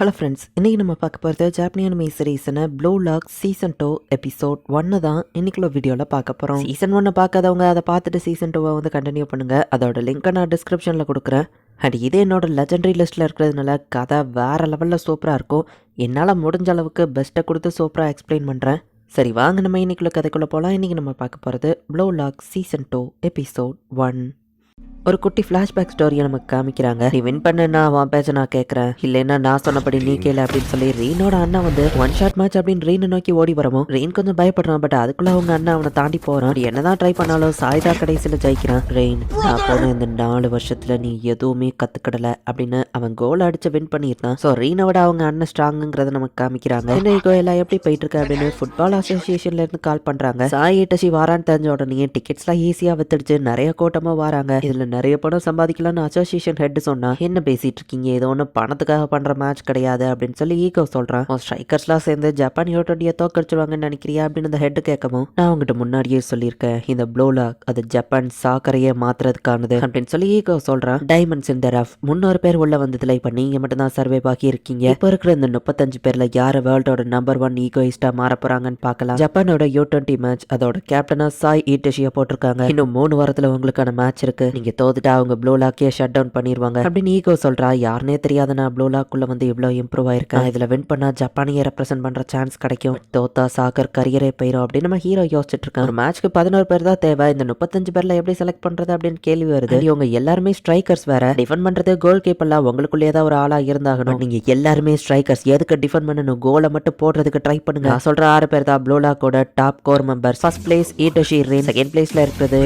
Hello friends இன்றைக்கி நம்ம பார்க்க போகிறது ஜாப்பனியன் மே சீரீஸ்னு Blue Lock season two episode ஒன்று தான் இன்னைக்குள்ள வீடியோவில் பார்க்க போகிறோம் சீசன் ஒன்று பார்க்காதவங்க அதை பார்த்துட்டு சீசன் டூவை வந்து கண்டினியூ பண்ணுங்கள் அதோட லிங்க்கை நான் டிஸ்கிரிப்ஷனில் கொடுக்குறேன். அண்ட் இது என்னோட லெஜண்டரி லிஸ்ட்டில் இருக்கிறதுனால கதை வேறு லெவலில் சூப்பராக இருக்கும். என்னால் முடிஞ்ச அளவுக்கு பெஸ்ட்டை கொடுத்து சூப்பராக எக்ஸ்பிளைன் பண்ணுறேன் சரி வாங்க நம்ம இன்றைக்குள்ள கதைக்குள்ளே போகலாம் இன்றைக்கி நம்ம பார்க்க போகிறது Blue Lock season two episode one ஒரு குட்டி ஃப்ளாஷ்பேக் ஸ்டோரியை நமக்கு காமிக்கிறாங்க. நீ வின் பண்ணுன்னா அவன் பேச்ச நான் கேட்குறேன் இல்லைன்னா நான் சொன்னபடி நீ கேளு அப்படின்னு சொல்லி ரீனோட அண்ணா வந்து ஒன் ஷாட் மேட்ச் அப்படின்னு ரீனை நோக்கி ஓடி வரவும் ரீன் கொஞ்சம் பயப்படுறான் பட் அதுக்குள்ள அவங்க அண்ணா அவனை தாண்டி போறான். என்னதான் ட்ரை பண்ணாலும் சாய்தா கடைசியில் ஜெயிக்கிறான். ரெயின் நான் போன இந்த நாலு வருஷத்துல நீ எதுவுமே கத்துக்கிடல அப்படின்னு அவன் கோல் அடிச்சு வின் பண்ணியிருந்தான். ஸோ ரீனோட அவங்க அண்ணன் ஸ்ட்ராங்குங்கிறத நமக்கு காமிக்கிறாங்க. என்ன எல்லாம் எப்படி போயிட்டு இருக்கு அப்படின்னு ஃபுட்பால் அசோசியேஷன்ல இருந்து கால் பண்றாங்க. சாய் டசி வாரான்னு தெரிஞ்ச உடனே டிக்கெட்ஸ்லாம் ஈஸியா வித்துடுச்சு. நிறைய கூட்டமா வராங்க. இதுல நிறைய பணம் சம்பாதிக்கலாம்னு அசோசியேஷன் ஹெட் சொன்னா என்ன பேசிட்டு இருக்கீங்க ஏதோ ஒன்றும் பணத்துக்காக பண்ற மேட்ச் கிடையாது அப்படின்னு சொல்லி ஈகோ சொல்றான். ஸ்ட்ரைக்கர்ஸ்லாம் சேர்ந்து ஜப்பான் யோட்டோடியை தோக்கடிச்சிருவாங்கன்னு நினைக்கிறியா? அப்படின்னு இந்த ஹெட் கேட்கவும் நான் அவங்ககிட்ட முன்னாடியே சொல்லியிருக்கேன். இந்த ப்ளோலாக் அது ஜப்பான் சாக்கரையே மாத்துறதுக்கானது அப்படின்னு சொல்லி ஈகோ சொல்றான். டைமண்ட்ஸ் இந்த ரஃப் முன்னூறு பேர் உள்ள வந்ததுல இப்ப நீங்க மட்டும் தான் சர்வே பாக்கி இருக்கீங்க இப்ப இருக்கிற இந்த முப்பத்தஞ்சு பேர்ல யாரு வேர்ல்டோட நம்பர் ஒன் ஈகோயிஸ்டா மாற போறாங்கன்னு பார்க்கலாம். ஜப்பானோட யூ டுவெண்ட்டி மேட்ச் அதோட கேப்டனா சாய் ஈட்டஷியா போட்டிருக்காங்க. இன்னும் மூணு வாரத்துல உங்களுக்கான மேட்ச் இருக்கு. நீங்க தோத்துட்டா அவங்க ப்ளூ லாக்கே ஷட் டவுன் பண்ணிடுவாங்க அப்படின்னு ஈகோ சொல்றா. யாருனே தெரியாத நான் ப்ளூ லாக்குள்ள வந்து இவ்வளவு இம்ப்ரூவ் ஆயிருக்கேன் இதுல வின் பண்ணா ஜப்பானிய ரெப்ரசென்ட் பண்ற சான்ஸ் கிடைக்கும். தோத்தா சாக்கர் கரியரே போயிடும் அப்படின்னு நம்ம ஹீரோ யோசிச்சுட்டு இருக்கான். ஒரு மேட்ச்க்கு பதினோரு பேர் தான் தேவை. இந்த முப்பத்தஞ்சு பேர்ல எப்படி செலக்ட் பண்றது அப்படின்னு கேள்வி வருது. இவங்க எல்லாருமே ஸ்ட்ரைக்கர்ஸ் வேற. டிஃபெண்ட் பண்றது கோல் கீப்பர்லாம் உங்களுக்குள்ளே தான் ஒரு ஆளா இருந்தாகணும். நீங்க எல்லாருமே ஸ்ட்ரைக்கர்ஸ் எதுக்கு டிஃபெண்ட் பண்ணணும்? கோலை மட்டும் போடுறதுக்கு ட்ரை பண்ணுங்க. நான் சொல்ற ஆறு பேர் தான் ப்ளூலாக்கோட top core member first place Itoshi Rin second பிளேஸ்ல இருக்கிறது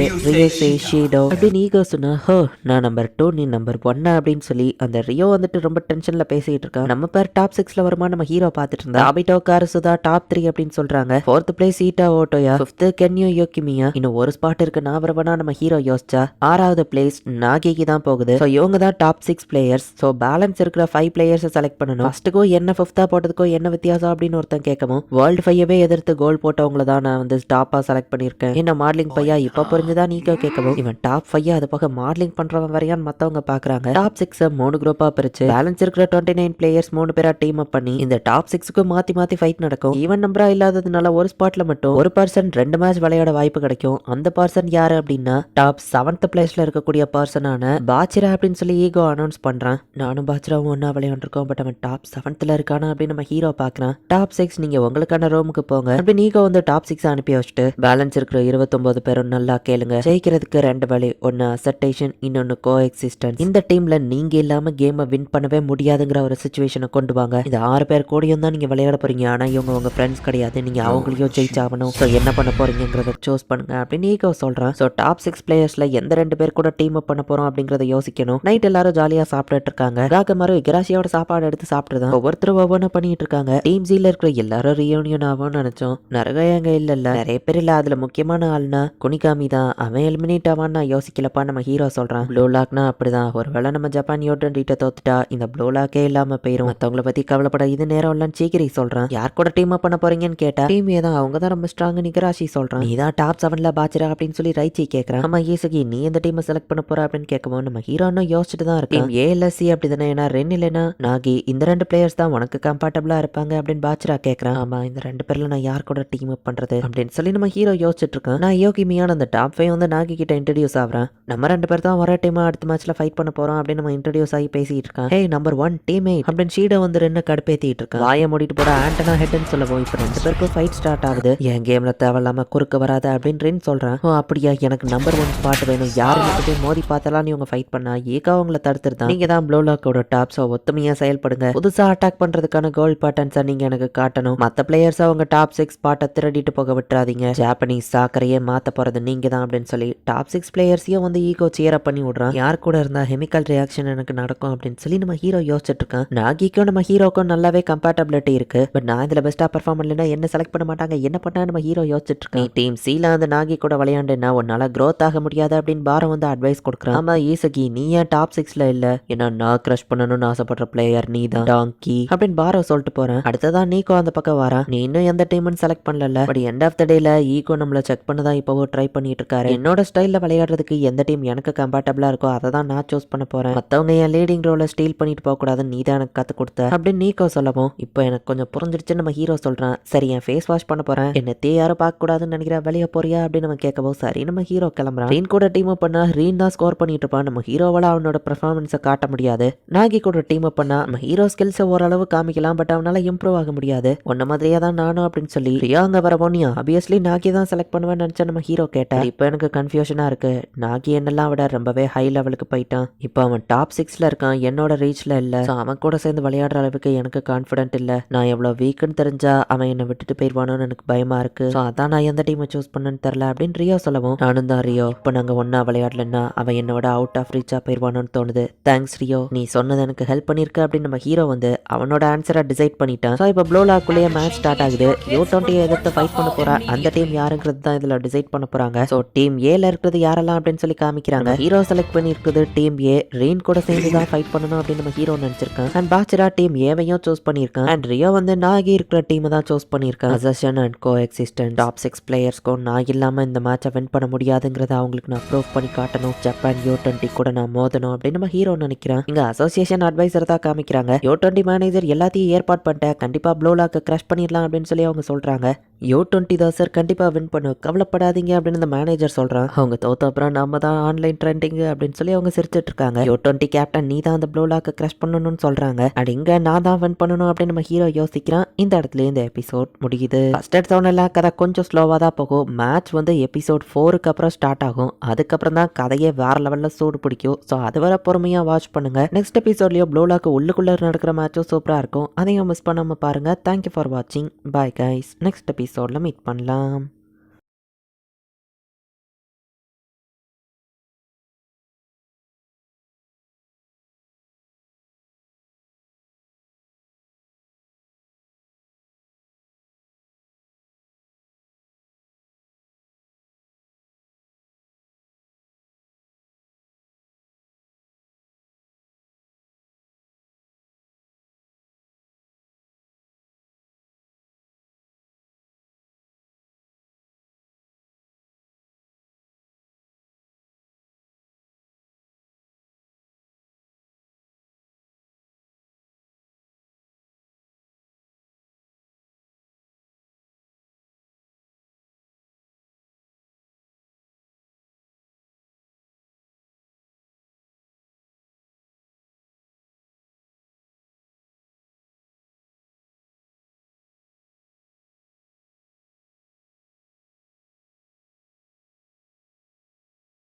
ஷீடோ அப்படின்னு ஈகோ சொன்னா ஹோ நான் நம்பர் டூ நீ நம்பர் ஒன்னு அப்படின்னு சொல்லி அந்த ரியோ வந்துட்டு ரொம்ப டென்ஷனில் பேசிகிட்டு இருக்கான் நம்ம பேர் டாப் சிக்ஸ்ல வருமா நம்ம ஹீரோ பார்த்துட்டு இருந்தா ஆபிட்டோ கார் சுதா டாப் த்ரீ அப்படின்னு சொல்றாங்க. Fourth place Eita Otoya? Fifth Kenyu Yukimiya இன்னும் ஒரு ஸ்பாட் இருக்கு நான் வரவனா? நம்ம ஹீரோ யோசிச்சா. ஆறாவது பிளேஸ் நாகிக்கு தான் போகுது. ஸோ இவங்க தான் top six players so balance இருக்கிற ஃபைவ் பிளேயர்ஸை செலக்ட் பண்ணணும். ஃபர்ஸ்ட்டுக்கோ என்ன ஃபிஃப்த்தாக போட்டதுக்கோ என்ன வித்தியாசம் அப்படின்னு ஒருத்தன் கேட்கவும் வேர்ல்டு ஃபையவே எதிர்த்து கோல் போட்டவங்கள தான் நான் வந்து டாப்பாக செலக்ட் பண்ணியிருக்கேன். என்ன மாடலிங் பையா இப்போ புரிஞ்சுதான் நீக்கோ கேட்கவும் இவன் டாப் ஃபையா அது போக மாடலிங் பண்றவன் வரையான்னு மத்தவங்க பாக்குறாங்க. டாப் சிக்ஸ் மூணு குரூப்பா பிரிச்சு பேலன்ஸ் இருக்கிற டுவெண்ட்டி நைன் பிளேயர்ஸ் மூணு பேரா டீம் அப் பண்ணி இந்த டாப் சிக்ஸ்க்கு மாத்தி மாத்தி ஃபைட் நடக்கும். ஈவன் நம்பரா இல்லாததுனால ஒரு ஸ்பாட்ல மட்டும் ஒரு பர்சன் ரெண்டு மேட்ச் விளையாட வாய்ப்பு கிடைக்கும். அந்த பர்சன் யாரு அப்படின்னா டாப் செவன்த் பிளேஸ்ல இருக்கக்கூடிய பர்சனான பாச்சிரா அப்படின்னு சொல்லி ஈகோ அனௌன்ஸ் பண்றான். நானும் பாச்சிராவும் ஒன்னா விளையாண்டுருக்கோம் பட் அவன் டாப் செவன்த்ல இருக்கானா அப்படின்னு நம்ம ஹீரோ பாக்குறான். டாப் சிக்ஸ் நீங்க உங்களுக்கான ரூமுக்கு போங்க. அப்படின்னு ஈகோ வந்து டாப் சிக்ஸ் அனுப்பி வச்சுட்டு பேலன்ஸ் இருக்கிற இருபத்தொன்பது பேரும் நல்லா கேளுங்க. ஜெயிக்கிறதுக்கு ரெண்டு வழி ஒன்னு அசர்டேஷன் இன்னொன்னு கோ எக்ஸிஸ்டன்ஸ் இந்த டீம்ல நீங்க இல்லாம கேமை வின் பண்ணவே முடியாதுங்கிற ஒரு சுச்சுவேஷனை கொண்டு வாங்க. இந்த ஆறு பேர் கூடயும் தான் நீங்க விளையாட போறீங்க. ஆனா இவங்க உங்க ஃப்ரெண்ட்ஸ் கிடையாது. நீங்க அவங்களையும் ஜெயிச்சாகணும். ஸோ என்ன பண்ண போறீங்கிறத சூஸ் பண்ணுங்க அப்படின்னு ஈகோ சொல்றான். ஸோ டாப் சிக்ஸ் பிளேயர்ஸ்ல எந்த ரெண்டு பேர் கூட டீம் அப் பண்ண போறோம் அப்படிங்கறத யோசிக்கணும். நைட் எல்லாரும் ஜாலியா சாப்பிட்டுட்டு இருக்காங்க. காகமாரு கிராசியோட சாப்பாடு எடுத்து சாப்பிட்டுதான் ஒவ்வொருத்தரும் ஒவ்வொன்றும் பண்ணிட்டு இருக்காங்க. டீம் ஜீல இருக்கிற எல்லாரும் ரியூனியன் ஆகும்னு நினைச்சோம். நிறைய அங்க இல்ல இல்ல. நிறைய பேர் இல்ல. அதுல முக்கியமான ஆள்னா குனிகாமி தான். அவன் எலிமினேட் ஆவான்னு நான் யோசிக்கலப்பா. நம்ம ஹீரோ சொல்றான். ப்ளூ லாக்னா அப்படிதான். ஒருவேளை நம்ம ஜப்பான் யோட்டன்டிட்ட தோத்துட்டா இந்த ப்ளூ லாக்கே இல்லாம போயிடும் மத்தவங்கள பத்தி கவலைப்பட இது நேரம் இல்லைன்னு சீக்கிரி சொல்றான். யார் கூட டீம் அப் பண்ண போறீங்கன்னு கேட்டா டீம் தான். அவங்க தான் ரொம்ப ஸ்ட்ராங் நிகராசி சொல்றான். நீ தான் டாப் செவன்ல பாச்சிரா அப்படின்னு சொல்லி ரைச்சி கேக்குறான். நம்ம ஈசுகி நீ எந்த டீமை செலக்ட் பண்ண போற அப்படின்னு கேட்கவும் நம்ம ஹீரோ இன்னும் யோசிச்சுட்டு தான் இருக்கு ஏ இல்ல சி அப்படிதானே? ஏன்னா ரென் இல்லைனா நாகி இந்த ரெண்டு பிளேயர்ஸ் தான் உனக்கு கம்ஃபர்டபிளா இருப்பாங்க அப்படின்னு பாச்சிரா கேட்கறான் ஆமா இந்த ரெண்டு பேர்ல நான் யார் கூட டீம் அப் பண்றது அப்படின்னு சொல்லி நம்ம ஹீரோ யோசிச்சுட்டு இருக்கேன். நான் யோகிமியான அந்த டாப் ஃபைவ் வந்து நாகி கிட்ட இன்ட்ரடியூஸ் ஆகிறேன். நம்ம ரெண்டு பேர் தான் வர டீமாக அடுத்த மேட்ச்ல ஃபைட் பண்ண போறோம் அப்படின்னு நம்ம இன்ட்ரடியூஸ் ஆகி பேசிட்டு இருக்கேன். ஹே நம்பர் ஒன் டீமே அப்படின்னு ஷீடை வந்து ரெண்டு கடுப்பேத்திட்டு இருக்கேன். வாயை மூடிட்டு போட ஆண்டனா ஹெட்னு சொல்லவும் இப்போ ரெண்டு பேருக்கும் ஃபைட் ஸ்டார்ட் ஆகுது. என் கேம்ல தேவையில்லாம குறுக்க வராத அப்படின்னு ரென் சொல்றேன். ஓ அப்படியா? எனக்கு நம்பர் ஒன் ஸ்பாட் வேணும். யாரும் போய் மோதி பார்த்தலாம் இவங்க ஃபைட் பண்ணா? ஏகா அவங்கள தடுத்துருதான். நீங்க தான் ப்ளோலாக்கோட டாப் ஸோ ஒத்துமையா செயல்படுங்க. புதுசா அட்டாக் பண்றதுக்கான கோல் பேட்டர்ன்ஸை நீங்க எனக்கு காட்டணும். மத்த பிளேயர்ஸ் அவங்க டாப் சிக்ஸ் பாட்டை திருடிட்டு போக விட்டுறாதீங்க. ஜாப்பனீஸ் சாக்கரையே மாத்த போறது நீங்க தான் அப்படின்னு சொல்லி டாப் சிக்ஸ் பிளேயர்ஸையும் வந்து ஈகோ சியர் பண்ணி விடுறான். யார் கூட இருந்தா கெமிக்கல் ரியாக்ஷன் எனக்கு நடக்கும் அப்படின்னு சொல்லி நம்ம ஹீரோ யோசிச்சுட்டு இருக்கான். நாகிக்கும் நம்ம ஹீரோக்கும் நல்லாவே கம்பேட்டபிலிட்டி இருக்கு. பட் நான் இதுல பெஸ்டா பர்ஃபார்ம் பண்ணலன்னா என்ன செலக்ட் பண்ண மாட்டாங்க? என்ன பண்ணா நம்ம ஹீரோ யோசிச்சுட்டு இருக்கேன். டீம் சீல அந்த நாகி கூட விளையாண்டுனா உன்னால க்ரோத் ஆக முடியாது அப்படின்னு பாரம் வந்து அட்வைஸ் கொடுக்குறான். ஆமா ஈசகி நீ ஏன் டாப் சிக்ஸ்ல இல்ல? ஏன்னா நான் கிரஷ் பண்ணணும்னு ஆசைப்படுற பிளேயர் நீ தான். டாங்கி அப்படின்னு பாரம் சொல்லிட்டு போறேன். அடுத்ததான் நீக்கோ அந்த பக்கம் வரா நீ இன்னும் எந்த டீம்னு செலக்ட் பண்ணல பட் எண்ட் ஆஃப் த டேல ஈகோ நம்மள செக் பண்ணதான் இப்போ ட்ரை பண்ணிட்டு இருக்காரு. என்னோட ஸ்டைல்ல விளையாடுறதுக்கு எந்த டீம் எனக்கு கம்ஃபர்டபுளாக இருக்கோ அதை தான் நான் சூஸ் பண்ண போகிறேன் மற்றவங்க என் லீடிங் ரோலை ஸ்டீல் பண்ணிட்டு போகக்கூடாதுன்னு நீ தான் எனக்கு கற்றுக் கொடுத்த அப்படின்னு நீக்கோ சொல்லவும் இப்போ எனக்கு கொஞ்சம் புரிஞ்சிருச்சு நம்ம ஹீரோ சொல்கிறான் சரி என் ஃபேஸ் வாஷ் பண்ண போகிறேன் என்ன தே யாரும் பார்க்கக்கூடாதுன்னு நினைக்கிற வெளியே போறியா அப்படின்னு நம்ம கேட்கவும் சரி நம்ம ஹீரோ கிளம்புறான். ரீன் கூட டீம் அப் பண்ணா ரீன் தான் ஸ்கோர் பண்ணிட்டு இருப்பான். நம்ம ஹீரோவால் அவனோட பெர்ஃபார்மன்ஸை காட்ட முடியாது. நாகி கூட டீம் அப் பண்ணா நம்ம ஹீரோ ஸ்கில்ஸை ஓரளவு காமிக்கலாம் பட் அவனால இம்ப்ரூவ் ஆக முடியாது. ஒன்ன மாதிரியே தான் நானும் அப்படின்னு சொல்லி ரியா அங்கே வரவோ நீ ஆப்வியஸ்லி நாகி தான் செலக்ட் பண்ணுவேன்னு நினச்சா நம்ம ஹீரோ கேட்டேன் இப்போ எனக்கு கன்ஃபியூஷனாக இருக்கு. நாகி என்னெல்லாம் விட ரொம்பவே ஹை லெவலுக்கு போயிட்டான். இப்போ அவன் டாப் சிக்ஸில் இருக்கான். என்னோட ரீச்சில் இல்லை. ஸோ அவன் கூட சேர்ந்து விளையாடுற அளவுக்கு எனக்கு கான்ஃபிடென்ட் இல்லை. நான் எவ்வளோ வீக்குன்னு தெரிஞ்சா அவன் என்னை விட்டுட்டு போயிடுவானோன்னு எனக்கு பயமா இருக்கு. ஸோ அதான் நான் எந்த டீமை சூஸ் பண்ணேன்னு தெரில அப்படின்னு ரியோ சொல்லவும் நானும் தான் ரியோ. இப்போ நாங்கள் ஒன்றா விளையாடலன்னா அவன் என்னோட அவுட் ஆஃப் ரீச்சாக போயிடுவானோன்னு தோணுது. Thanks Reo. நீ சொன்னது எனக்கு ஹெல்ப் பண்ணியிருக்க அப்படின்னு நம்ம ஹீரோ வந்து அவனோட ஆன்சரை டிசைட் பண்ணிட்டான். ஸோ இப்போ ப்ளோலாக்குள்ளேயே மேட்ச் ஸ்டார்ட் ஆகுது. யூ டுவெண்ட்டியை எதிர்த்து ஃபைட் பண்ண போறா. அந்த டீம் யாருங்கிறது தான் இதில் டிசைட் பண்ண போறாங்க. ஸோ டீம் ஏல இருக்கிறது யாரெல்லாம் அப்படின்னு சொல்லி காமிக்கிறாங்க ஹீரோ செலக்ட் பண்ணியிருக்குது டீம் ஏ ரீன் கூட சேர்ந்து தான் ஃபைட் பண்ணணும் அப்படின்னு நம்ம ஹீரோ நினைச்சிருக்கேன். அண்ட் பாச்சரா டீம் ஏவையும் சூஸ் பண்ணியிருக்கான் அண்ட் ரியோ வந்து நாகி இருக்கிற டீமை தான் சூஸ் பண்ணியிருக்கேன் அசஷன் and coexistent top six பிளேயர்ஸ்க்கும் நான் இல்லாமல் இந்த மேட்சை வின் பண்ண முடியாதுங்கிறத அவங்களுக்கு நான் ப்ரூவ் பண்ணி காட்டணும். ஜப்பான் யூ டுவெண்ட்டி கூட நான் மோதணும் அப்படின்னு நம்ம ஹீரோ நினைக்கிறேன். இங்க அசோசியேஷன் அட்வைசர் தான் காமிக்கிறாங்க. யூ டுவெண்ட்டி மேனேஜர் எல்லாத்தையும் ஏற்பாடு பண்ணிட்டேன் கண்டிப்பா ப்ளோலாக்கு கிரஷ் பண்ணிடலாம் அப்படின்னு சொல்லி அவங்க சொல்றாங்க. யூ டுவெண்ட்டி தான் சார் கண்டிப்பா வின் பண்ணும் கவலைப்படாதீங்க அப்படின்னு இந்த மேனேஜர் சொல்றான். அவங்க தோத்த அப்புறம் நம்ம தான் ஆன்லைன் ட்ரெண்டிங் அப்படின்னு சொல்லி அவங்க சிரிச்சிட்டு இருக்காங்க யோ டுவெண்ட்டி கேப்டன் நீ தான் அந்த ப்ளோலாக்கு கிரஷ் பண்ணணும்னு சொல்றாங்க. அண்ட் இங்க நான் தான் வின் பண்ணணும் அப்படின்னு நம்ம ஹீரோ யோசிக்கிறான். இந்த இடத்துல இந்த எபிசோட் முடியுது. ஃபர்ஸ்ட் எடுத்தவனெல்லாம் கதை கொஞ்சம் ஸ்லோவாக தான் போகும். மேட்ச் வந்து எபிசோட் ஃபோருக்கு அப்புறம் ஸ்டார்ட் ஆகும். அதுக்கப்புறம் தான் கதையே வேற லெவலில் சூடு பிடிக்கும். ஸோ அது வர பொறுமையாக வாட்ச் பண்ணுங்க. நெக்ஸ்ட் எபிசோட்லயோ ப்ளோலாக்கு உள்ளுக்குள்ளே நடக்கிற மேட்சும் சூப்பராக இருக்கும். அதையும் மிஸ் பண்ணாமல் பாருங்க. தேங்க்யூ ஃபார் வாட்சிங் பாய் கைஸ் நெக்ஸ்ட் எபிசோடில் மீட் பண்ணலாம்.